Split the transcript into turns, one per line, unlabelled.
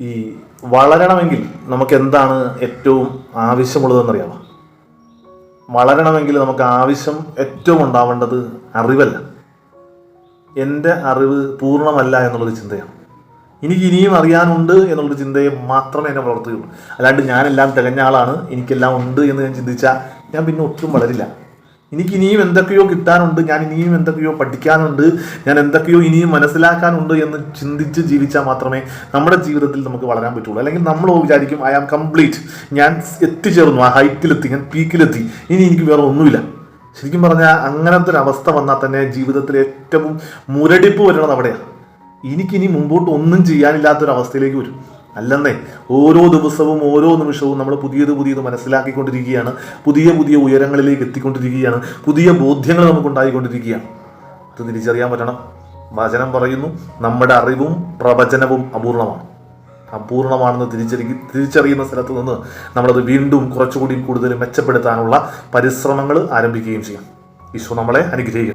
ഈ വളരണമെങ്കിൽ നമുക്ക് എന്താണ് ഏറ്റവും ആവശ്യമുള്ളതെന്നറിയാമോ വളരണമെങ്കിൽ നമുക്ക് ആവശ്യം ഏറ്റവും ഉണ്ടാവേണ്ടത് അറിവല്ല. എന്റെ അറിവ് പൂർണമല്ല എന്നുള്ളൊരു ചിന്തയാണ്. എനിക്ക് ഇനിയും അറിയാനുണ്ട് എന്നുള്ളൊരു ചിന്തയെ മാത്രമേ എന്നെ വളർത്തുകയുള്ളൂ. അല്ലാണ്ട് ഞാനെല്ലാം തികഞ്ഞ ആളാണ് എനിക്കെല്ലാം ഉണ്ട് എന്ന് ഞാൻ ചിന്തിച്ചാൽ ഞാൻ പിന്നെ ഒട്ടും വളരില്ല. എനിക്ക് ഇനിയും എന്തൊക്കെയോ കിട്ടാനുണ്ട് ഞാൻ ഇനിയും എന്തൊക്കെയോ പഠിക്കാനുണ്ട് ഞാൻ എന്തൊക്കെയോ ഇനിയും മനസ്സിലാക്കാനുണ്ട് എന്ന് ചിന്തിച്ച് ജീവിച്ചാൽ മാത്രമേ നമ്മുടെ ജീവിതത്തിൽ നമുക്ക് വളരാൻ പറ്റുള്ളൂ. അല്ലെങ്കിൽ നമ്മൾ വിചാരിക്കും ഐ ആം കംപ്ലീറ്റ് ഞാൻ എത്തിച്ചേർന്നു. ആ ഹൈറ്റിലെത്തി ഞാൻ പീക്കിലെത്തി ഇനി എനിക്ക് വേറെ ഒന്നുമില്ല. ശരിക്കും പറഞ്ഞാൽ അങ്ങനത്തെ ഒരു അവസ്ഥ വന്നാൽ തന്നെ ജീവിതത്തിൽ ഏറ്റവും മുരടിപ്പ് വരുന്നത് അവിടെയാണ് എനിക്കിനി മുമ്പോട്ട് ഒന്നും ചെയ്യാനില്ലാത്തൊരവസ്ഥയിലേക്ക് വരും. അല്ലെന്നേ ഓരോ ദിവസവും ഓരോ നിമിഷവും നമ്മൾ പുതിയത് പുതിയത് മനസ്സിലാക്കിക്കൊണ്ടിരിക്കുകയാണ്. പുതിയ പുതിയ ഉയരങ്ങളിലേക്ക് എത്തിക്കൊണ്ടിരിക്കുകയാണ്. പുതിയ ബോധ്യങ്ങൾ നമുക്ക് ഉണ്ടായിക്കൊണ്ടിരിക്കുകയാണ് അത് തിരിച്ചറിയാൻ പറ്റണം. വചനം പറയുന്നു നമ്മുടെ അറിവും പ്രവചനവും അപൂർണമാണ്. അപൂർണമാണെന്ന് തിരിച്ചറി തിരിച്ചറിയുന്ന സ്ഥലത്ത് നിന്ന് നമ്മളത് വീണ്ടും കുറച്ചുകൂടി കൂടുതൽ മെച്ചപ്പെടുത്താനുള്ള പരിശ്രമങ്ങൾ ആരംഭിക്കുകയും ചെയ്യാം. ഈശോ നമ്മളെ അനുഗ്രഹിക്കും